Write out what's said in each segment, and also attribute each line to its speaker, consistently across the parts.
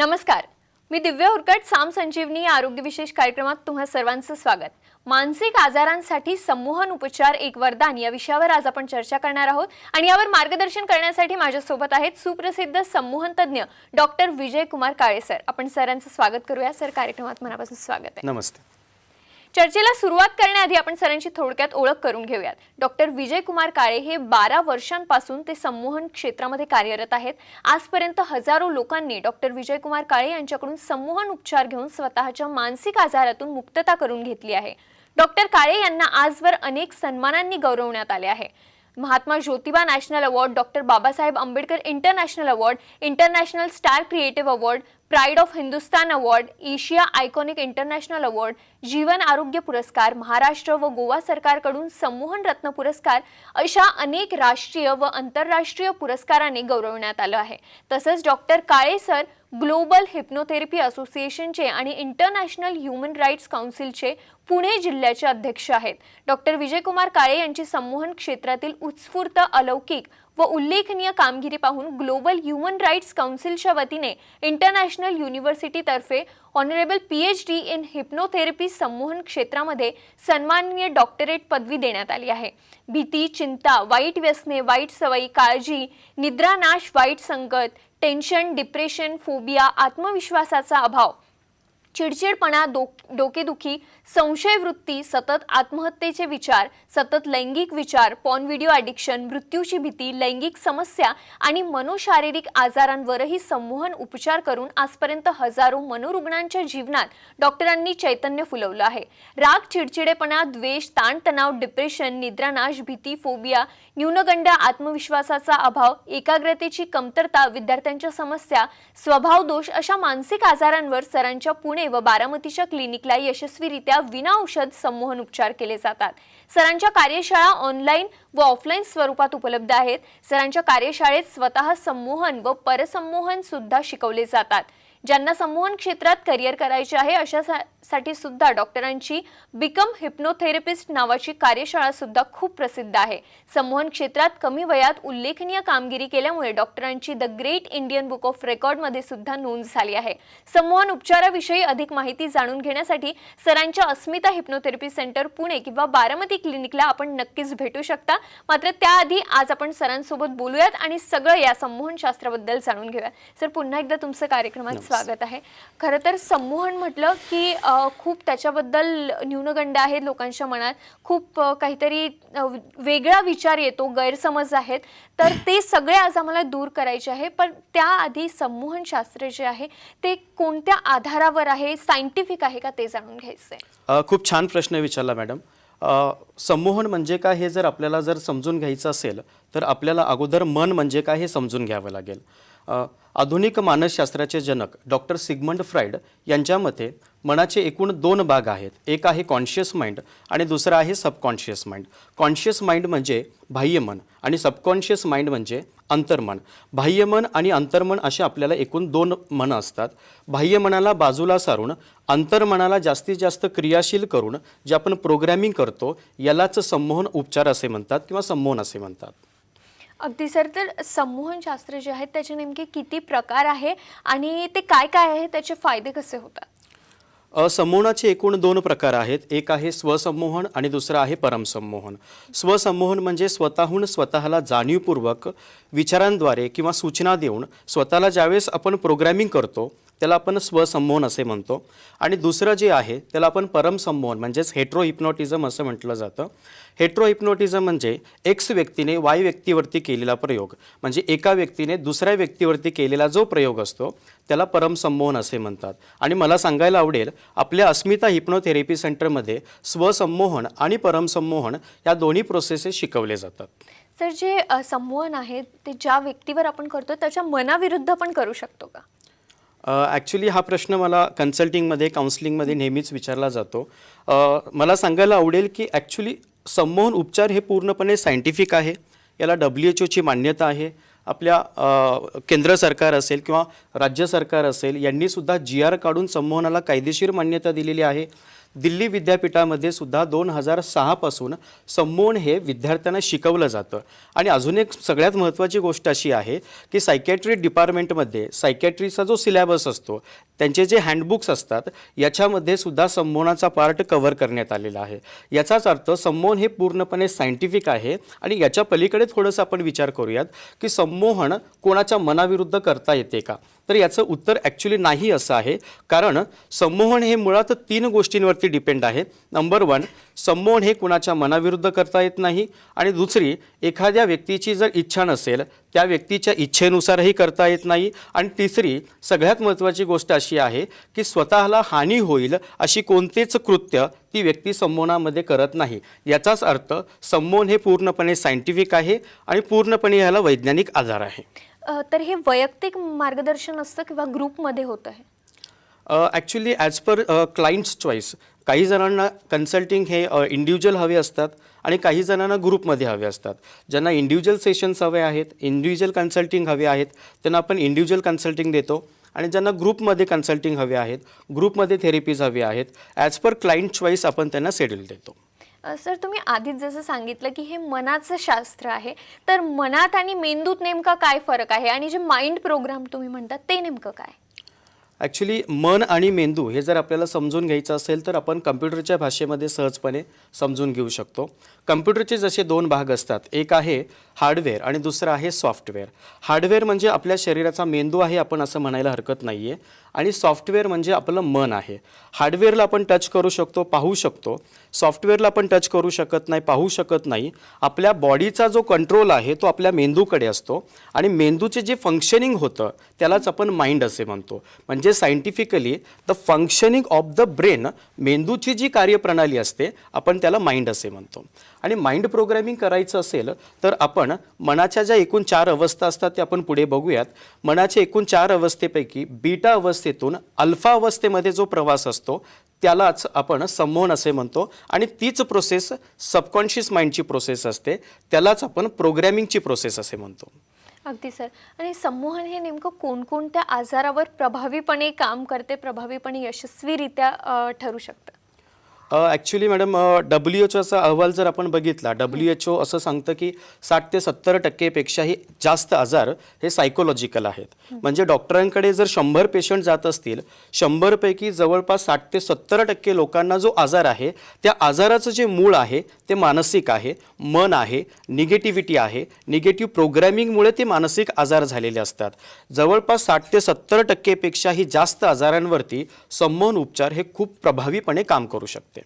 Speaker 1: नमस्कार. मी दिव्य उरकट साम संजीवनी या आरोग्य विशेष कार्यक्रमात तुम्हा सर्वांचं स्वागत. मानसिक आजारांसाठी संमोहन उपचार एक वरदान या विषयावर आज आपण चर्चा करणार आहोत आणि यावर मार्गदर्शन करण्यासाठी माझ्यासोबत आहेत सुप्रसिद्ध संमोहन तज्ज्ञ डॉक्टर विजय कुमार काळे सर. आपण सरांचं स्वागत करूया. सर कार्यक्रमात मनापासून स्वागत आहे.
Speaker 2: नमस्ते.
Speaker 1: चर्चेला सुरुवात करण्याआधी आपण सरांची थोडक्यात ओळख करून घेऊयात. डॉक्टर विजय कुमार काळे हे बारा वर्षांपासून ते संमोहन क्षेत्रामध्ये कार्यरत आहेत. आजपर्यंत हजारो लोकांनी डॉक्टर विजय कुमार काळे यांच्याकडून संमोहन उपचार घेऊन स्वतःच्या मानसिक आजारातून मुक्तता करून घेतली आहे. डॉक्टर काळे यांना आजवर अनेक सन्मानांनी गौरवण्यात आले आहे. Mahatma Jyotiba national award doctor Babasaheb Ambedkar international award international star creative award pride of Hindustan award Asia iconic international award जीवन आरोग्य पुरस्कार महाराष्ट्र व गोवा सरकारकडून संमोहन रत्न पुरस्कार अशा अनेक राष्ट्रीय व आंतरराष्ट्रीय पुरस्काराने गौरवण्यात आलं आहे. तसंच doctor Kale sir global hypnotherapy असोसिएशनचे आणि इंटरनॅशनल ह्युमन राईट्स काउन्सिलचे पुणे जिल्ह्याचे अध्यक्ष आहेत. डॉक्टर विजयकुमार काळे यांची संमोहन क्षेत्रातील उत्स्फूर्त अलौकिक व उल्लेखनीय कामगिरी पाहून ग्लोबल ह्युमन राईट्स काउन्सिलच्या वतीने international युनिव्हर्सिटीतर्फे honourable P H D in hypnotherapy संमोहन क्षेत्रामध्ये सन्माननीय डॉक्टरेट पदवी देण्यात आली आहे. भीती चिंता वाईट व्यसने वाईट सवयी काळजी निद्रानाश वाईट संगत टेन्शन डिप्रेशन फोबिया आत्मविश्वासाचा अभाव चिडचिडपणा डो डोकेदुखी संशयवृत्ती सतत आत्महत्येचे विचार सतत लैंगिक विचार पॉन व्हिडिओ ॲडिक्शन मृत्यूची भीती लैंगिक समस्या आणि मनोशारीरिक आजारांवरही संमोहन उपचार करून आजपर्यंत हजारो मनोरुग्णांच्या जीवनात डॉक्टरांनी चैतन्य फुलवलं आहे. राग चिडचिडेपणा द्वेष ताणतणाव डिप्रेशन निद्रानाश भीती फोबिया न्यूनगंड आत्मविश्वासाचा अभाव एकाग्रतेची कमतरता विद्यार्थ्यांच्या समस्या स्वभाव दोष अशा मानसिक आजारांवर सरांच्या पुणे व बारामतीच्या क्लिनिकला यशस्वीरित्या विना औषध संमोहन उपचार केले जातात. सरांच्या कार्यशाळा ऑनलाईन व ऑफलाईन स्वरूपात उपलब्ध आहेत. सरांच्या कार्यशाळेत स्वतः संमोहन व परसंमोहन सुद्धा शिकवले जातात. ज्यांना संमोहन क्षेत्रात करिअर करायचे आहे अशा सा- साठी सुद्धा डॉक्टरांची बिकम हिप्नोथेरपिस्ट नावाची कार्यशाळा सुद्धा खूप प्रसिद्ध आहे. संमोहन क्षेत्रात कमी वयात उल्लेखनीय कामगिरी केल्यामुळे डॉक्टरांची the great Indian book of रेकॉर्डमध्ये सुद्धा नोंद झाली आहे. संमोहन उपचाराविषयी अधिक माहिती जाणून घेण्यासाठी सरांच्या अस्मिता हिप्नोथेरपी सेंटर पुणे किंवा बारामती क्लिनिकला आपण नक्कीच भेटू शकता. मात्र त्याआधी आज आपण सरांसोबत बोलूयात आणि सगळं या संमोहन शास्त्राबद्दल जाणून घेऊयात. सर पुन्हा एकदा तुमचं कार्यक्रमात स्वागत आहे. खरं तर संमोहन म्हटलं की खूप त्याच्याबद्दल न्यूनगंड आहेत लोकांच्या मनात. खूप काहीतरी वेगळा विचार येतो गैरसमज आहेत. तर ते सगळे आज आम्हाला दूर करायचे आहे. पण त्याआधी संमोहन शास्त्र जे आहे ते कोणत्या आधारावर आहे सायंटिफिक आहे का ते जाणून घ्यायचं आहे
Speaker 2: खूप छान प्रश्न विचारला मॅडम. संमोहन म्हणजे काय हे जर आपल्याला जर समजून घ्यायचं असेल तर आपल्याला अगोदर मन म्हणजे काय हे समजून घ्यावं लागेल. आधुनिक मानसशास्त्राचे जनक डॉक्टर सिगमंड फ्राईड यांच्या मते मनाचे एकूण दोन भाग आहेत. एक आहे कॉन्शियस माइंड आणि दुसरा आहे सबकॉन्शियस माइंड. कॉन्शियस माइंड म्हणजे बाह्यमन आणि सबकॉन्शियस माइंड म्हणजे अंतर्मन बाह्यमन आणि अंतर्मन असे आपल्याला एकूण दोन मनं असतात. बाह्यमनाला बाजूला सारून अंतर्मनाला जास्तीत जास्त क्रियाशील करून जे आपण प्रोग्रॅमिंग करतो यालाच संमोहन उपचार असे म्हणतात किंवा संमोहन असे म्हणतात.
Speaker 1: अगदी सर तर संमोहन शास्त्र जे आहेत त्याचे नेमके किती प्रकार आहे आणि ते काय काय आहे त्याचे फायदे कसे होतात?
Speaker 2: संमोहनाचे एकूण दोन प्रकार आहेत. एक आहे स्वसंमोहन आणि दुसरं आहे परमसंमोहन. स्वसंमोहन म्हणजे स्वतःहून स्वतःला जाणीवपूर्वक विचारांद्वारे किंवा सूचना देऊन स्वतःला ज्यावेळेस आपण प्रोग्रॅमिंग करतो त्याला आपण स्वसंमोहन असे म्हणतो. आणि दुसरं जे आहे त्याला आपण परमसंमोहन म्हणजेच हेट्रो हिप्नॉटिझम असं म्हटलं जातं. हेट्रो हिप्नॉटिझम म्हणजे एक्स व्यक्तीने वाय व्यक्तीवरती केलेला प्रयोग. म्हणजे एका व्यक्तीने दुसऱ्या व्यक्तीवरती केलेला जो प्रयोग असतो त्याला परमसंमोहन असे म्हणतात. आणि मला सांगायला आवडेल आपल्या अस्मिता हिप्नोथेरपी सेंटरमध्ये स्वसंमोहन आणि परमसंमोहन या दोन्ही प्रोसेसेस शिकवले जातात.
Speaker 1: सर जे संमोहन आहे ते ज्या व्यक्तीवर आपण करतो त्याच्या मनाविरुद्ध पण करू शकतो का?
Speaker 2: ॲक्च्युली हा प्रश्न मला कन्सल्टिंगमध्ये काउन्सिलिंगमध्ये नेहमीच विचारला जातो. मला सांगायला आवडेल की ॲक्च्युली संमोहन उपचार हे पूर्णपणे सायंटिफिक आहे. याला डब्ल्यू एच ओची मान्यता आहे. आपल्या केंद्र सरकार असेल किंवा राज्य सरकार असेल यांनीसुद्धा जी आर काढून संमोहनाला कायदेशीर मान्यता दिलेली आहे. दिल्ली विद्यापीठामध्ये सुद्धा दोन हजार सहापासून संमोहन हे विद्यार्थ्यांना शिकवलं जातं. आणि अजून एक सगळ्यात महत्त्वाची गोष्ट अशी आहे की सायकॅट्री डिपार्टमेंटमध्ये सायकॅट्रीचा जो सिलॅबस असतो त्यांचे जे हँडबुक्स असतात याच्यामध्ये सुद्धा संमोहनाचा पार्ट कव्हर करण्यात आलेला आहे. याचाच अर्थ संमोहन हे पूर्णपणे सायंटिफिक आहे आणि याच्या पलीकडे थोडंसं आपण विचार करूयात की संमोहन कोणाच्या मनाविरुद्ध करता येते का? तर याचं उत्तर ॲक्च्युली नाही असं आहे. कारण संमोहन हे मुळात तीन गोष्टींवर याच्यावरती डिपेंड आहे. नंबर वन संमोहन हे कुणाच्या मनाविरुद्ध करता येत नाही. आणि दुसरी एखाद्या व्यक्तीची जर इच्छा नसेल त्या व्यक्तीच्या इच्छेनुसारही करता येत नाही. आणि तिसरी सगळ्यात महत्त्वाची गोष्ट अशी आहे की स्वतःला हानी होईल अशी कोणतेच कृत्य ती व्यक्ती संमोहनामध्ये करत नाही. याचाच अर्थ संमोहन हे पूर्णपणे सायंटिफिक आहे आणि पूर्णपणे ह्याला वैज्ञानिक आधार आहे.
Speaker 1: तर हे वैयक्तिक मार्गदर्शन असतं किंवा ग्रुपमध्ये होतं आहे?
Speaker 2: Actually as per clients choice काही जणांना कन्सल्टिंग हे इंडिव्हिज्युअल हवे असतात आणि काही जणांना ग्रुपमध्ये हवे असतात. ज्यांना इंडिव्हिज्युअल सेशन्स हवे आहेत इंडिव्हिज्युअल कन्सल्टिंग हवे आहेत त्यांना आपण इंडिव्हिज्युअल कन्सल्टिंग देतो. आणि ज्यांना ग्रुपमध्ये कन्सल्टिंग हवे आहेत ग्रुपमध्ये थेरपीज हवे आहेत ॲज पर क्लायंट चॉईस आपण त्यांना शेड्यूल देतो.
Speaker 1: सर तुम्ही आधीच जसं सांगितलं की हे मनाचं शास्त्र आहे. तर मनात आणि मेंदूत नेमका काय फरक आहे? आणि जे माइंड प्रोग्राम तुम्ही म्हणतात ते नेमकं काय?
Speaker 2: ॲक्च्युली मन आणि मेंदू हे जर आपल्याला समजून घ्यायचं असेल तर आपण कम्प्युटरच्या भाषेमध्ये सहजपणे समजून घेऊ शकतो. कम्प्युटरचे जसे दोन भाग असतात. एक आहे हार्डवेअर आणि दुसरं आहे सॉफ्टवेअर. हार्डवेअर म्हणजे आपल्या शरीराचा मेंदू आहे आपण असं म्हणायला हरकत नाही आहे आणि सॉफ्टवेअर म्हणजे आपलं मन आहे. हार्डवेअरला आपण टच करू शकतो पाहू शकतो. सॉफ्टवेअरला आपण टच करू शकत नाही पाहू शकत नाही. आपल्या बॉडीचा जो कंट्रोल आहे तो आपल्या मेंदूकडे असतो. आणि मेंदूचे जे फंक्शनिंग होतं त्यालाच आपण माइंड असे म्हणतो. म्हणजे scientifically the functioning of the brain मेंदूची जी कार्यप्रणाली असते आपण त्याला माइंड असे म्हणतो. आणि माइंड प्रोग्रॅमिंग करायचं असेल तर आपण मनाच्या ज्या एकूण चार अवस्था असतात ते आपण पुढे बघूयात. मनाच्या एकूण चार अवस्थेपैकी बीटा अवस्थेतून अल्फा अवस्थेमध्ये जो प्रवास असतो त्यालाच आपण संमोहन असे म्हणतो. आणि तीच प्रोसेस सबकॉन्शियस माइंडची प्रोसेस असते त्यालाच आपण प्रोग्रॅमिंगची प्रोसेस असे म्हणतो.
Speaker 1: अगदी सर. आणि संमोहन हे नेमकं कोणकोणत्या आजारावर प्रभावीपणे काम करते प्रभावीपणे यशस्वीरित्या ठरू शकतं?
Speaker 2: ॲक्च्युली मॅडम डब्ल्यू एच ओचा अहवाल जर आपण बघितला डब्ल्यू एच ओ असं सांगतं की साठ ते सत्तर टक्केपेक्षाही जास्त आजार हे सायकोलॉजिकल आहेत. म्हणजे डॉक्टरांकडे जर शंभर पेशंट जात असतील शंभरपैकी जवळपास साठ ते सत्तर टक्के लोकांना जो आजार आहे त्या आजाराचं जे मूळ आहे ते मानसिक आहे मन आहे निगेटिव्हिटी आहे निगेटिव्ह प्रोग्रॅमिंगमुळे ते मानसिक आजार झालेले असतात. जवळपास साठ ते सत्तर टक्केपेक्षाही जास्त आजारांवरती संमोहन उपचार हे खूप प्रभावीपणे काम करू शकते.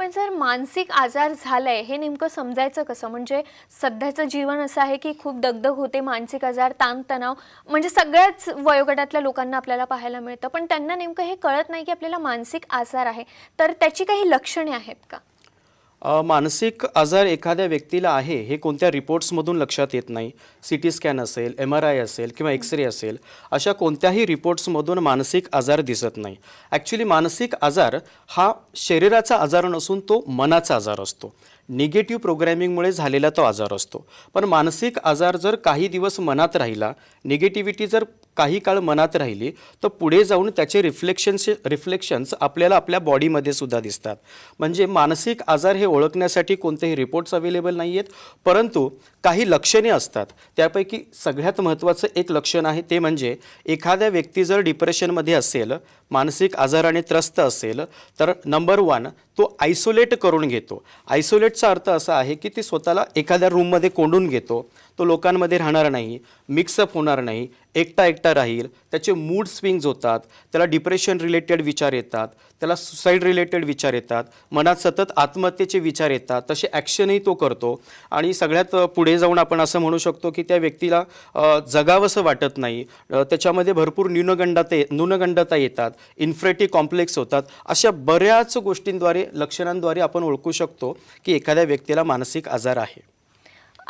Speaker 1: पण जर मानसिक आजार झालाय हे नेमकं समजायचं कसं? म्हणजे सध्याचं जीवन असं आहे की खूप दगदग होते मानसिक आजार ताणतणाव म्हणजे सगळ्याच वयोगटातल्या लोकांना आपल्याला पाहायला मिळतं. पण त्यांना नेमकं हे कळत नाही की आपल्याला मानसिक आजार आहे. तर त्याची काही लक्षणे आहेत का?
Speaker 2: मानसिक आजार एखाद्या व्यक्तीला आहे हे कोणत्या रिपोर्ट्समधून लक्षात येत नाही? सी टी स्कॅन असेल एम आर आय असेल किंवा एक्सरे असेल अशा कोणत्याही रिपोर्ट्समधून मानसिक आजार दिसत नाही. ॲक्च्युली मानसिक आजार हा शरीराचा आजार नसून तो मनाचा आजार असतो. निगेटिव्ह प्रोग्रॅमिंगमुळे झालेला तो आजार असतो. पण मानसिक आजार जर काही दिवस मनात राहिला निगेटिव्हिटी जर काही काळ मनात राहिली तर पुढे जाऊन त्याचे रिफ्लेक्शन्स रिफ्लेक्शन्स आपल्याला आपल्या बॉडीमध्ये सुद्धा दिसतात. म्हणजे मानसिक आजार हे ओळखण्यासाठी कोणतेही रिपोर्ट्स अवेलेबल नाही आहेत परंतु काही लक्षणे असतात. त्यापैकी सगळ्यात महत्त्वाचं एक लक्षण आहे ते म्हणजे एखाद्या व्यक्ती जर डिप्रेशनमध्ये असेल मानसिक आजाराने त्रस्त असेल तर नंबर वन तो आयसोलेट करून घेतो. आयसोलेटचा अर्थ असा आहे की ती स्वतःला एखाद्या रूममध्ये कोंडून घेतो. तो लोकांमध्ये राहणार नाही मिक्सअप होणार नाही एकटा एकटा राहील त्याचे मूड स्विंग्ज होतात त्याला डिप्रेशन रिलेटेड विचार येतात त्याला सुसाईड रिलेटेड विचार येतात मनात सतत आत्महत्येचे विचार येतात तसे ॲक्शनही तो करतो. आणि सगळ्यात पुढे जाऊन आपण असं म्हणू शकतो की त्या व्यक्तीला जगावंसं वाटत नाही. त्याच्यामध्ये भरपूर न्यूनगंडाते न्यूनगंडता येतात. इन्फ्रेटी कॉम्प्लेक्स होतात. अशा बऱ्याच गोष्टींद्वारे लक्षणांद्वारे आपण ओळखू शकतो की एखाद्या व्यक्तीला मानसिक आजार आहे.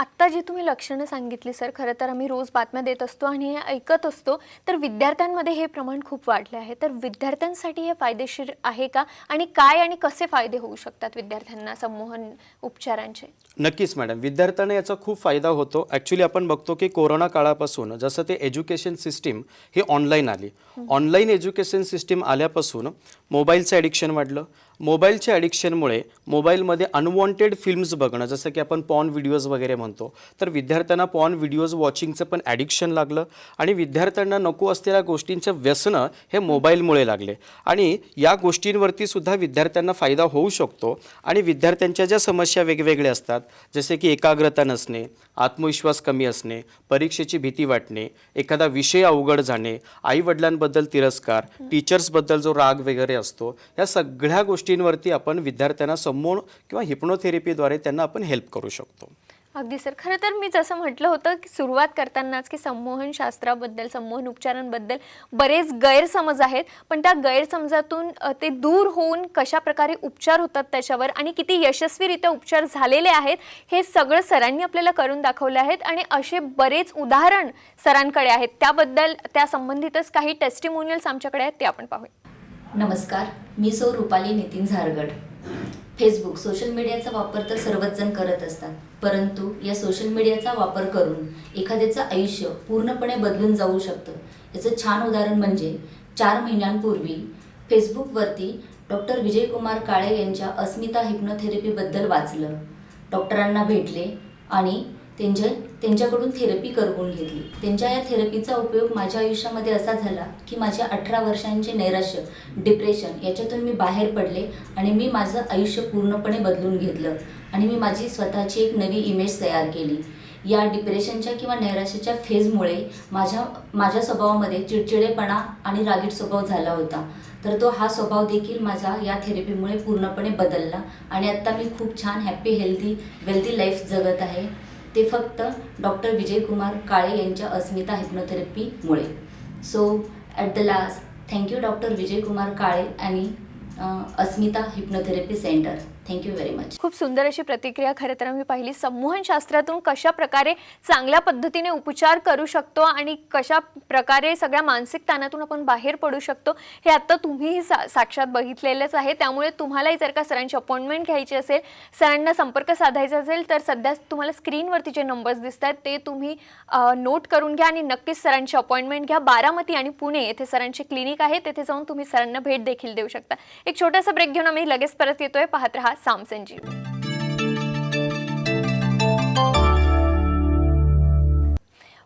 Speaker 1: आत्ता जी तुम्ही लक्षणं सांगितली सर खरं तर आम्ही रोज बातम्या देत असतो आणि हे ऐकत असतो तर विद्यार्थ्यांमध्ये हे प्रमाण खूप वाढले आहे. तर विद्यार्थ्यांसाठी हे फायदेशीर आहे का? आणि काय आणि कसे फायदे होऊ शकतात विद्यार्थ्यांना संमोहन उपचारांचे?
Speaker 2: नक्कीच मॅडम. विद्यार्थ्यांना याचा खूप फायदा होतो. ॲक्च्युली आपण बघतो की कोरोना काळापासून जसं ते एज्युकेशन सिस्टीम ही ऑनलाईन आली. ऑनलाईन एज्युकेशन सिस्टीम आल्यापासून मोबाईलचं ॲडिक्शन वाढलं. मोबाईलच्या ॲडिक्शनमुळे मोबाईलमध्ये अनवॉन्टेड फिल्म्स बघणं जसं की आपण पॉन व्हिडिओज वगैरे म्हणतो तर विद्यार्थ्यांना पॉन व्हिडिओज वॉचिंगचं पण ॲडिक्शन लागलं आणि विद्यार्थ्यांना नको असलेल्या गोष्टींचं व्यसनं हे मोबाईलमुळे लागले. आणि या गोष्टींवरती सुद्धा विद्यार्थ्यांना फायदा होऊ शकतो आणि विद्यार्थ्यांच्या ज्या समस्या वेगवेगळ्या असतात जसे की एकाग्रता नसणे आत्मविश्वास कमी असणे परीक्षेची भीती वाटणे एखादा विषय अवघड जाणे आईवडिलांबद्दल तिरस्कार टीचर्सबद्दल जो राग वगैरे असतो या सगळ्या गोष्टी गोष्टींवरती आपण विद्यार्थ्यांना समोर किंवा हिप्नोथेरपीद्वारे त्यांना आपण हेल्प करू शकतो.
Speaker 1: अगदी सर खरं तर मी जसं म्हटलं होतं की सुरुवात करतानाच की संमोहन शास्त्राबद्दल संमोहन उपचारांबद्दल बरेच गैरसमज आहेत पण त्या गैरसमजातून ते दूर होऊन कशा प्रकारे उपचार होतात त्याच्यावर आणि किती यशस्वीरित्या उपचार झालेले आहेत हे सगळं सरांनी आपल्याला करून दाखवले आहेत आणि असे बरेच उदाहरण सरांकडे आहेत. त्याबद्दल त्या संबंधितच काही टेस्टिमोनियल्स आमच्याकडे आहेत ते आपण पाहूया.
Speaker 3: नमस्कार मी सौ रुपाली नितीन झारगड. फेसबुक सोशल मीडियाचा वापर तर सर्वच जण करत असतात परंतु या सोशल मीडियाचा वापर करून एखाद्याचं आयुष्य पूर्णपणे बदलून जाऊ शकतं. याचं छान उदाहरण म्हणजे चार महिन्यांपूर्वी फेसबुकवरती डॉक्टर विजयकुमार काळे यांच्या अस्मिता हिप्नोथेरपीबद्दल वाचलं. डॉक्टरांना भेटले आणि त्यांच्या त्यांच्याकडून थेरपी करून घेतली. त्यांच्या या थेरपीचा उपयोग माझ्या आयुष्यामध्ये असा झाला की माझ्या अठरा वर्षांचे नैराश्य डिप्रेशन याच्यातून मी बाहेर पडले आणि मी माझं आयुष्य पूर्णपणे बदलून घेतलं आणि मी माझी स्वतःची एक नवी इमेज तयार केली. या डिप्रेशनच्या किंवा नैराश्याच्या फेजमुळे माझ्या माझ्या स्वभावामध्ये चिडचिडेपणा आणि रागीट स्वभाव झाला होता. तर तो हा स्वभाव देखील माझा या थेरपीमुळे पूर्णपणे बदलला आणि आत्ता मी खूप छान हॅप्पी हेल्दी वेल्थी लाईफ जगत आहे. ते फक्त डॉक्टर विजयकुमार काळे यांच्या Asmita हिप्नोथेरपीमुळे so at the last thank you doctor Vijaykumar Kale आणि Asmita hypnotherapy centre thank you very much
Speaker 1: खूप सुंदर अशी प्रतिक्रिया. खरं तर आम्ही पाहिली. संमोहन शास्त्रातून कशा प्रकारे चांगल्या पद्धतीने उपचार करू शकतो आणि कशा प्रकारे सगळ्या मानसिक ताणातून आपण बाहेर पडू शकतो हे आता तुम्हीही सा साक्षात बघितलेलंच आहे. त्यामुळे तुम्हालाही जर का सरांची अपॉइंटमेंट घ्यायची असेल सरांना संपर्क साधायचा असेल तर सध्या तुम्हाला स्क्रीनवरती जे नंबर्स दिसत आहेत ते तुम्ही नोट करून घ्या आणि नक्कीच सरांची अपॉइंटमेंट घ्या. बारामती आणि पुणे येथे सरांचे क्लिनिक आहे. तेथे जाऊन तुम्ही सरांना भेट देखील देऊ शकता. एक छोटासा ब्रेक घेऊन आम्ही लगेच परत येतोय. पाहत राहा साम संजीव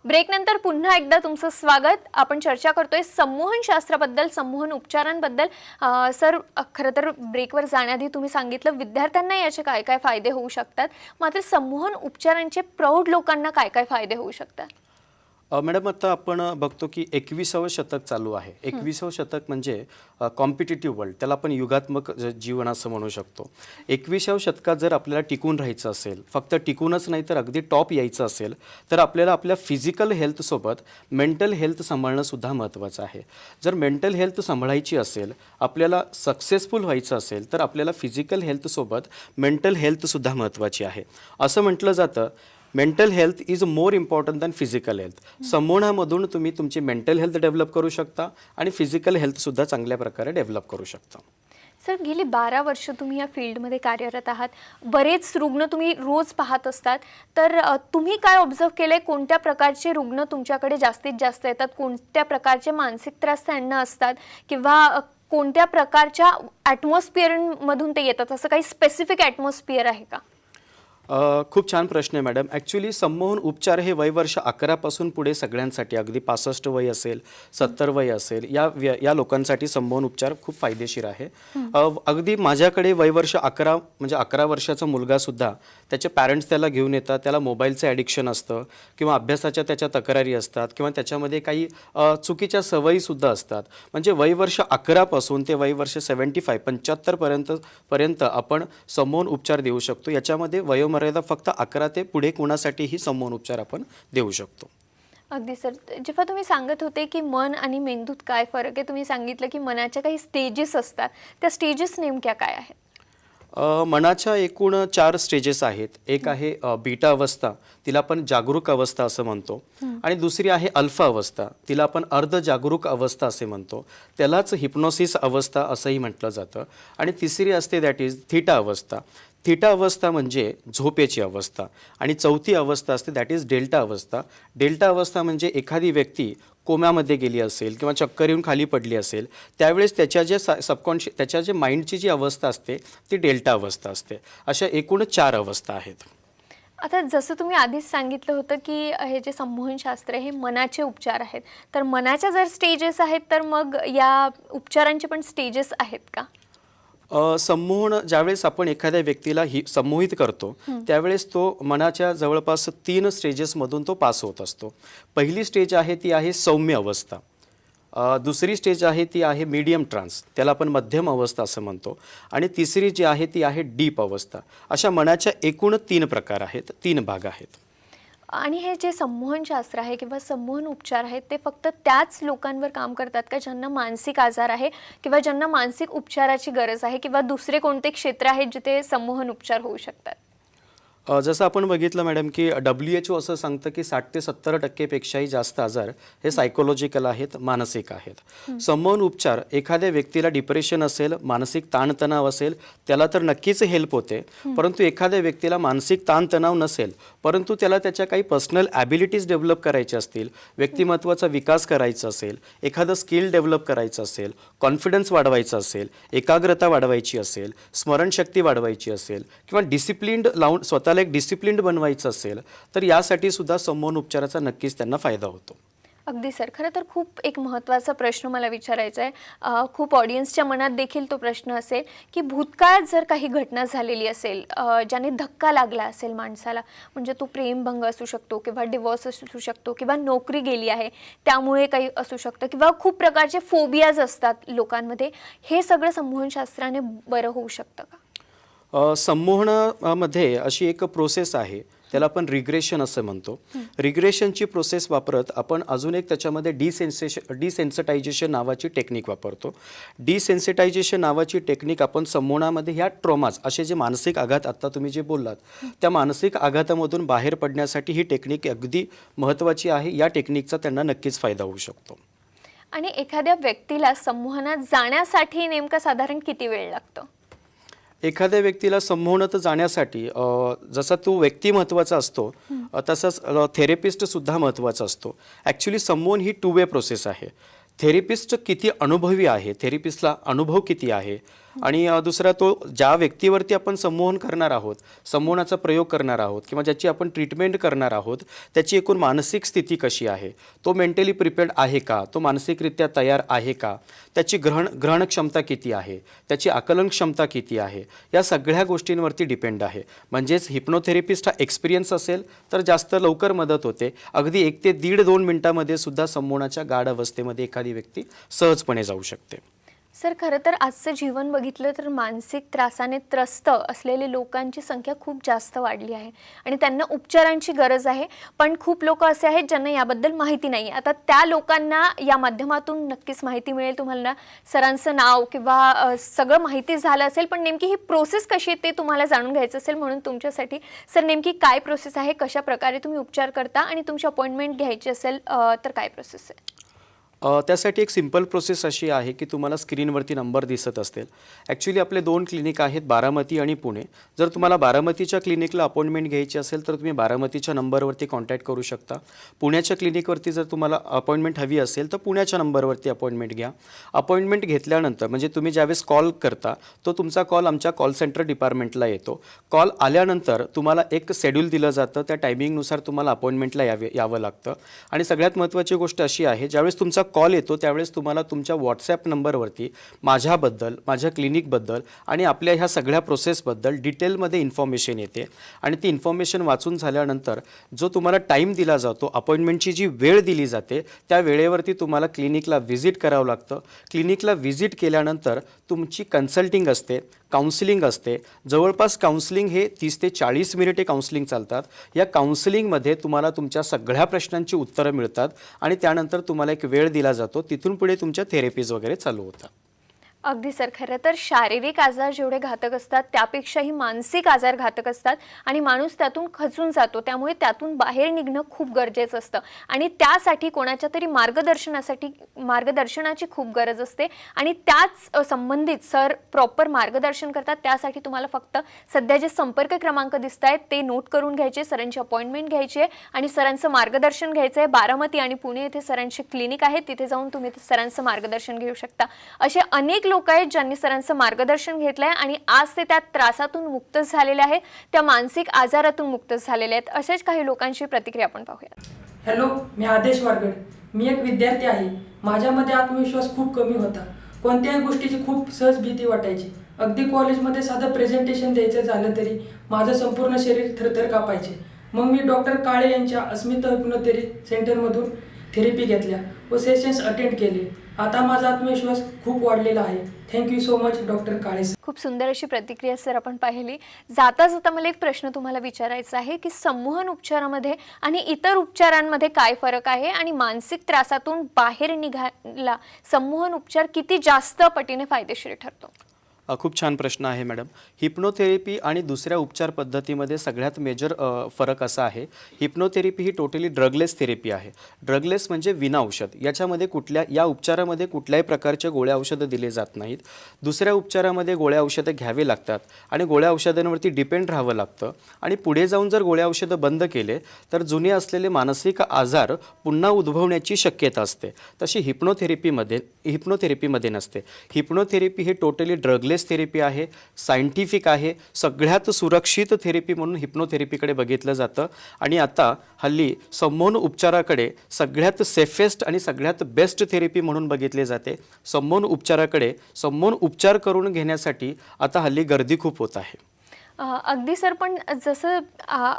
Speaker 1: ब्रेक नंतर पुन्हा एकदा तुमचं स्वागत. आपण चर्चा करतोय संमोहन शास्त्राबद्दल संमोहन उपचारांबद्दल. अं, सर खरं तर ब्रेकवर जाण्याआधी तुम्ही सांगितलं विद्यार्थ्यांना याचे काय काय फायदे होऊ शकतात. मात्र संमोहन उपचारांचे प्रौढ लोकांना काय काय फायदे होऊ शकतात?
Speaker 2: मॅडम आता आपण बघतो की एकविसावं शतक चालू आहे. एकविसावं शतक म्हणजे कॉम्पिटेटिव्ह वर्ल्ड त्याला आपण युगात्मक जीवन असं म्हणू शकतो. एकविसाव्या शतकात जर आपल्याला टिकून राहायचं असेल फक्त टिकूनच नाही तर अगदी टॉप यायचं असेल तर आपल्याला आपल्या फिजिकल हेल्थसोबत मेंटल हेल्थ सांभाळणं सुद्धा महत्त्वाचं आहे. जर मेंटल हेल्थ सांभाळायची असेल आपल्याला सक्सेसफुल व्हायचं असेल तर आपल्याला फिजिकल हेल्थसोबत मेंटल हेल्थसुद्धा महत्त्वाची आहे. असं म्हटलं जातं mental health is more important than physical health समूहामधून तुम्ही तुमची मेंटल हेल्थ डेव्हलप करू शकता आणि फिजिकल हेल्थसुद्धा चांगल्या प्रकारे डेव्हलप करू शकता
Speaker 1: सर गेली बारा वर्ष तुम्ही या फील्डमध्ये कार्यरत आहात. बरेच रुग्ण तुम्ही रोज पाहत असतात. तर तुम्ही काय ऑब्झर्व केलंय? कोणत्या प्रकारचे रुग्ण तुमच्याकडे जास्तीत जास्त येतात? कोणत्या प्रकारचे मानसिक त्रास त्यांना असतात? किंवा कोणत्या प्रकारच्या ॲटमॉस्फिअरमधून ते येतात? असं काही स्पेसिफिक ॲटमॉस्फिअर आहे का?
Speaker 2: खूप छान प्रश्न आहे मॅडम ॲक्च्युली संमोहन उपचार हे वयवर्ष अकरापासून पुढे सगळ्यांसाठी अगदी पासष्ट वय असेल सत्तर वय असेल या व्य- या लोकांसाठी संमोहन उपचार खूप फायदेशीर आहे. अ, अगदी माझ्याकडे वयवर्ष अकरा म्हणजे अकरा वर्षाचा मुलगासुद्धा त्याचे पॅरेंट्स त्याला घेऊन येतात त्याला मोबाईलचं ॲडिक्शन असतं किंवा अभ्यासाच्या त्याच्या तक्रारी असतात किंवा त्याच्यामध्ये काही अ, चुकीच्या सवयीसुद्धा असतात. म्हणजे वयवर्ष अकरापासून ते वयवर्ष सेवन्टी फाय पंच्याहत्तरपर्यंत पर्यंत आपण संमोहन उपचार देऊ शकतो. याच्यामध्ये वयोमर्यादा फक्त अकरा ते पुढे कुणासाठीही संमोहन उपचार आपण देऊ शकतो.
Speaker 1: अगदी सर. जेव्हा तुम्ही सांगत होते की मन आणि मेंदूत काय फरक आहे तुम्ही सांगितलं की मनाच्या काही स्टेजेस असतात. त्या स्टेजेस नेमक्या काय आहेत?
Speaker 2: मनाच्या एकूण चार स्टेजेस आहेत. एक आहे बीटा अवस्था तिला आपण जागरूक अवस्था असं म्हणतो. आणि दुसरी आहे अल्फा अवस्था तिला आपण अर्ध जागरूक अवस्था असे म्हणतो. त्यालाच हिप्नोसिस अवस्था असंही म्हटलं जातं. आणि तिसरी असते दॅट इज थिटा अवस्था. थिटा अवस्था म्हणजे झोपेची अवस्था आणि चौथी अवस्था असते दॅट इज डेल्टा अवस्था. डेल्टा अवस्था म्हणजे एखादी व्यक्ती कोम्यामध्ये गेली असेल किंवा चक्कर येऊन खाली पडली असेल त्यावेळेस त्याच्या जे सबकॉन्शि त्याच्या जे माइंडची जी अवस्था असते ती डेल्टा अवस्था असते. अशा एकूण चार अवस्था आहेत.
Speaker 1: आता जसं तुम्ही आधीच सांगितलं होतं की हे जे संमोहनशास्त्र हे मनाचे उपचार आहेत. तर मनाच्या जर स्टेजेस आहेत तर मग या उपचारांचे पण स्टेजेस आहेत का?
Speaker 2: संमोहन ज्यावेळेस आपण एखाद्या व्यक्तीला ही संमोहित करतो त्यावेळेस तो मनाच्या जवळपास तीन स्टेजेसमधून तो पास होत असतो. पहिली स्टेज आहे ती आहे सौम्य अवस्था. दुसरी स्टेज आहे ती आहे मीडियम ट्रान्स त्याला आपण मध्यम अवस्था असं म्हणतो. आणि तिसरी जी आहे ती आहे डीप अवस्था. अशा मनाच्या एकूण तीन प्रकार आहेत तीन भाग आहेत.
Speaker 1: आणि हे जे संमोहनशास्त्र आहे किंवा संमोहन उपचार आहेत ते फक्त त्याच लोकांवर काम करतात का? ज्यांना मानसिक आजार आहे किंवा ज्यांना मानसिक उपचाराची गरज आहे किंवा दुसरे कोणते क्षेत्र आहेत जिथे संमोहन उपचार होऊ शकतात?
Speaker 2: जसं आपण बघितलं मॅडम की डब्ल्यू एच ओ असं सांगतं की साठ ते सत्तर टक्केपेक्षाही जास्त आजार हे सायकोलॉजिकल आहेत मानसिक आहेत. संमोहन उपचार एखाद्या व्यक्तीला डिप्रेशन असेल मानसिक ताणतणाव असेल त्याला तर नक्कीच हेल्प होते. परंतु एखाद्या व्यक्तीला मानसिक ताणतणाव नसेल परंतु त्याला त्याच्या काही पर्सनल ॲबिलिटीज डेव्हलप करायच्या असतील व्यक्तिमत्वाचा विकास करायचा असेल एखादं स्किल डेव्हलप करायचं असेल कॉन्फिडन्स वाढवायचा असेल एकाग्रता वाढवायची असेल स्मरणशक्ती वाढवायची असेल किंवा डिसिप्लिन्ड लावून स्वतःला एक डिसिप्लिन्ड बनवायचं असेल तर यासाठी सुद्धा संमोहन उपचाराचा नक्कीच त्यांना फायदा होतो.
Speaker 1: अगदी सर. खरं तर खूप एक महत्त्वाचा प्रश्न मला विचारायचा आहे. खूप ऑडियन्सच्या मनात देखील तो प्रश्न असेल की भूतकाळात जर काही घटना झालेली असेल ज्याने धक्का लागला असेल माणसाला म्हणजे तो प्रेमभंग असू शकतो किंवा डिवॉर्स असू शकतो किंवा नोकरी गेली आहे त्यामुळे काही असू शकतं किंवा खूप प्रकारचे फोबियाज असतात लोकांमध्ये हे सगळं संमोहनशास्त्राने बरं होऊ शकतं का?
Speaker 2: संमोहनामध्ये अशी एक प्रोसेस आहे त्याला आपण रिग्रेशन असं म्हणतो. रिग्रेशनची प्रोसेस वापरत आपण अजून एक त्याच्यामध्ये डिसेन्सेशन डिसेन्सिटायझेशन नावाची टेक्निक वापरतो. डिसेन्सिटायझेशन नावाची टेक्निक आपण संमोहनामध्ये ह्या ट्रॉमाज असे जे मानसिक आघात आत्ता तुम्ही जे बोललात त्या मानसिक आघातामधून बाहेर पडण्यासाठी ही टेक्निक अगदी महत्त्वाची आहे. या टेक्निकचा त्यांना नक्कीच फायदा होऊ शकतो.
Speaker 1: आणि एखाद्या व्यक्तीला संमोहनात जाण्यासाठी नेमका साधारण किती वेळ लागतो?
Speaker 2: एखाद्या व्यक्तीला संमोहनात जाण्यासाठी जसा तो व्यक्ती महत्त्वाचा असतो तसाच थेरपिस्टसुद्धा महत्त्वाचा असतो. ॲक्च्युली संमोहन ही टू वे प्रोसेस आहे. थेरपिस्ट किती अनुभवी आहे थेरपिस्टला अनुभव किती आहे आणि दुसरा तो ज्या व्यक्तीवरती आपण संमोहन करणार आहोत संमोहनाचा प्रयोग करणार आहोत किंवा ज्याची आपण ट्रीटमेंट करणार आहोत त्याची एकूण मानसिक स्थिती कशी आहे? तो मेंटली प्रिपेअर्ड आहे का? तो मानसिकरित्या तयार आहे का? त्याची ग्रहण ग्रहण क्षमता किती आहे? त्याची आकलन क्षमता किती आहे? या सगळ्या गोष्टींवरती डिपेंड आहे. म्हणजेच हिप्नोथेरपिस्ट हा एक्सपिरियन्स असेल तर जास्त लवकर मदत होते. अगदी एक ते दीड दोन मिनिटामध्ये सुद्धा संमोहनाच्या गाढ अवस्थेमध्ये एखादी व्यक्ती सहजपणे जाऊ शकते.
Speaker 1: सर खरं तर आजचं जीवन बघितलं तर मानसिक त्रासाने त्रस्त असलेले लोकांची संख्या खूप जास्त वाढली आहे आणि त्यांना उपचारांची गरज आहे. पण खूप लोक असे आहेत ज्यांना याबद्दल माहिती नाही आता त्या लोकांना या माध्यमातून नक्कीच माहिती मिळेल तुम्हाला. सरांचं नाव किंवा सगळं माहिती झालं असेल पण नेमकी ही प्रोसेस कशी आहे ते तुम्हाला जाणून घ्यायचं असेल म्हणून तुमच्यासाठी. सर नेमकी काय प्रोसेस आहे? कशा प्रकारे तुम्ही उपचार करता? आणि तुमची अपॉइंटमेंट घ्यायची असेल तर काय प्रोसेस आहे?
Speaker 2: त्यासाठी एक सिंपल प्रोसेस अशी आहे की तुम्हाला स्क्रीनवरती नंबर दिसत असतील. ॲक्च्युली आपले दोन क्लिनिक आहेत बारामती आणि पुणे. जर तुम्हाला बारामतीच्या क्लिनिकला अपॉइंटमेंट घ्यायची असेल तर तुम्ही बारामतीच्या नंबरवरती कॉन्टॅक्ट करू शकता. पुण्याच्या क्लिनिकवरती जर तुम्हाला अपॉइंटमेंट हवी असेल तर पुण्याच्या नंबरवरती अपॉइंटमेंट घ्या. अपॉइंटमेंट घेतल्यानंतर म्हणजे तुम्ही ज्यावेळेस कॉल करता तो तुमचा कॉल आमच्या कॉल सेंटर डिपार्टमेंटला येतो. कॉल आल्यानंतर तुम्हाला एक शेड्यूल दिलं जातं. त्या टायमिंगनुसार तुम्हाला अपॉइंटमेंटला यावे यावं लागतं. आणि सगळ्यात महत्त्वाची गोष्ट अशी आहे ज्यावेळेस तुमचा कॉल येतो त्यावेळेस तुम्हाला तुमच्या व्हॉट्सॲप नंबरवरती माझ्याबद्दल माझ्या क्लिनिकबद्दल आणि आपल्या ह्या सगळ्या प्रोसेसबद्दल डिटेलमध्ये इन्फॉर्मेशन येते. आणि ती इन्फॉर्मेशन वाचून झाल्यानंतर जो तुम्हाला टाईम दिला जातो अपॉइंटमेंटची जी वेळ दिली जाते त्या वेळेवरती तुम्हाला क्लिनिकला व्हिजिट करावं लागतं. क्लिनिकला व्हिजिट केल्यानंतर तुमची कन्सल्टिंग असते. काउन्सिलिंग असते. जवळपास काउन्सिलिंग हे तीस ते चाळीस मिनिटे काउन्सिलिंग चालतात. या काउन्सिलिंगमध्ये तुम्हाला तुमच्या सगळ्या प्रश्नांची उत्तरं मिळतात आणि त्यानंतर तुम्हाला एक वेळ दिला जातो. तिथून पुढे तुमच्या थेरपीज वगैरे चालू होतात.
Speaker 1: अगदी सर खरं तर शारीरिक आजार जेवढे घातक असतात त्यापेक्षाही मानसिक आजार घातक असतात आणि माणूस त्यातून खचून जातो. त्यामुळे त्यातून बाहेर निघणं खूप गरजेचं असतं. आणि त्यासाठी कोणाच्या तरी मार्गदर्शनासाठी मार्गदर्शनाची खूप गरज असते. आणि त्याच संबंधित सर प्रॉपर मार्गदर्शन करतात. त्यासाठी तुम्हाला फक्त सध्या जे संपर्क क्रमांक दिसत आहेत ते नोट करून घ्यायचे सरांची अपॉइंटमेंट घ्यायची आहे आणि सरांचं मार्गदर्शन घ्यायचं आहे. बारामती आणि पुणे येथे सरांचे क्लिनिक आहे तिथे जाऊन तुम्ही सरांचं मार्गदर्शन घेऊ शकता. असे अनेक लोक आहेत ज्यांनी सरांचं मार्गदर्शन घेतलंय आणि आज ते त्या त्रासातून मुक्त झालेले आहेत त्या मानसिक आजारातून मुक्त झालेले आहेत. असेच काही लोकांची प्रतिक्रिया आपण पाहूया
Speaker 4: हॅलो मी आदेश वारगड. मी एक विद्यार्थी आहे. माझ्यामध्ये आत्मविश्वास खूप कमी होता. कोणत्याही गोष्टीची खूप सहज भीती वाटायची. अगदी कॉलेजमध्ये साधं प्रेझेंटेशन द्यायचं झालं तरी माझं संपूर्ण शरीर थरथर कापायचे. मग मी डॉक्टर काळे यांच्या अस्मिता हिप्नोथेरी सेंटरमधून थेरपी घेतल्या व सेशन्स अटेंड केले. आता माझा आत्मविश्वास खूप वाढलेला आहे. Thank you so much doctor Kale
Speaker 1: खूप सुंदर अशी प्रतिक्रिया सर आपण पाहिली. जाता जाता मला एक प्रश्न तुम्हाला विचारायचा आहे की संमोहन उपचारामध्ये आणि इतर उपचारांमध्ये काय फरक आहे? आणि मानसिक त्रासातून बाहेर निघायला संमोहन उपचार किती जास्त पटीने फायदेशीर ठरतो?
Speaker 2: खूप छान प्रश्न आहे मॅडम. हिप्नोथेरपी आणि दुसऱ्या उपचार पद्धतीमध्ये सगळ्यात मेजर फरक असा आहे. हिप्नोथेरपी ही टोटली ड्रगलेस थेरपी आहे. ड्रगलेस म्हणजे विना औषध. याच्यामध्ये कुठल्या या उपचारामध्ये कुठल्याही प्रकारच्या गोळ्या औषधं दिले जात नाहीत. दुसऱ्या उपचारामध्ये गोळ्या औषधं घ्यावे लागतात आणि गोळ्या औषधांवरती डिपेंड राहावं लागतं. आणि पुढे जाऊन जर गोळ्या औषधं बंद केले तर जुने असलेले मानसिक आजार पुन्हा उद्भवण्याची शक्यता असते. तशी हिप्नोथेरपीमध्ये हिप्नोथेरपीमध्ये नसते. हिप्नोथेरपी हे टोटली ड्रगलेस थेरपी आहे सायंटिफिक आहे सगळ्यात सुरक्षित थेरपी म्हणून हिप्नोथेरपीकडे बघितलं जातं. आणि आता हल्ली संमोहन उपचाराकडे सगळ्यात सेफेस्ट आणि सगळ्यात बेस्ट थेरपी म्हणून बघितले जाते. संमोहन उपचाराकडे संमोहन उपचार करून घेण्यासाठी आता हल्ली गर्दी खूप होत आहे.
Speaker 1: अगदी सर पण जसं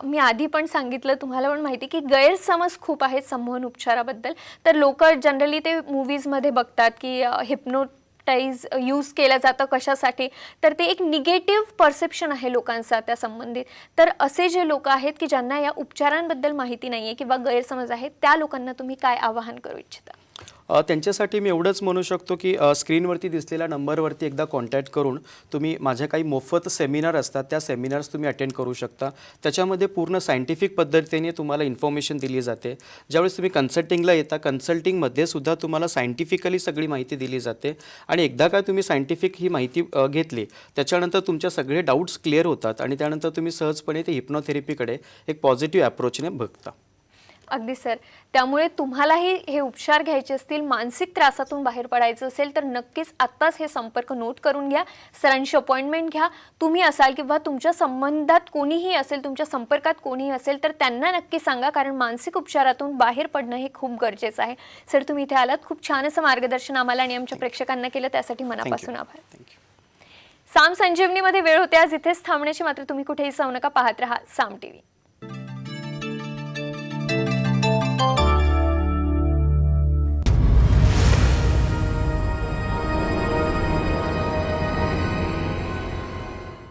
Speaker 1: मी आधी पण सांगितलं तुम्हाला पण माहिती की गैरसमज खूप आहेत संमोहन उपचाराबद्दल. तर लोक जनरली ते मूवीजमध्ये बघतात की हिप्नो हिप्नोटाईज यूज केलं जातं कशासाठी? तर ते एक निगेटिव्ह परसेप्शन आहे लोकांचा त्या संबंधित. तर असे जे लोक आहेत की ज्यांना या उपचारांबद्दल माहिती नाही आहे किंवा गैरसमज आहे त्या लोकांना तुम्ही काय आवाहन करू इच्छिता?
Speaker 2: त्यांच्यासाठी मी एवढंच म्हणू शकतो की स्क्रीनवरती दिसलेल्या नंबरवरती एकदा कॉन्टॅक्ट करून तुम्ही माझ्या काही मोफत सेमिनार असतात त्या सेमिनार्स तुम्ही अटेंड करू शकता. त्याच्यामध्ये पूर्ण सायंटिफिक पद्धतीने तुम्हाला इन्फॉर्मेशन दिली जाते. ज्यावेळेस तुम्ही कन्सल्टिंगला येता कन्सल्टिंगमध्ये सुद्धा तुम्हाला सायंटिफिकली सगळी माहिती दिली जाते. आणि एकदा का तुम्ही सायंटिफिक ही माहिती घेतली त्याच्यानंतर तुमच्या सगळे डाऊट्स क्लिअर होतात आणि त्यानंतर तुम्ही सहजपणे ते हिप्नोथेरपीकडे एक पॉझिटिव्ह अप्रोचने बघता.
Speaker 1: अगदी सर. त्यामुळे तुम्हालाही हे उपचार घ्यायचे असतील मानसिक त्रासातून बाहेर पडायचं असेल तर नक्कीच आत्ताच हे संपर्क नोट करून घ्या. सरांची अपॉइंटमेंट घ्या. तुम्ही असाल किंवा तुमच्या संबंधात कोणीही असेल तुमच्या संपर्कात कोणीही असेल तर त्यांना नक्की सांगा कारण मानसिक उपचारातून बाहेर पडणं हे खूप गरजेचं आहे. सर तुम्ही इथे आलात. खूप छान असं मार्गदर्शन आम्हाला आणि आमच्या प्रेक्षकांना केलं. त्यासाठी मनापासून आभार. साम संजीवनीमध्ये वेळ होते. आज इथेच थांबण्याची मात्र तुम्ही कुठेही जाऊ नका पाहत राहा. साम टीव्ही.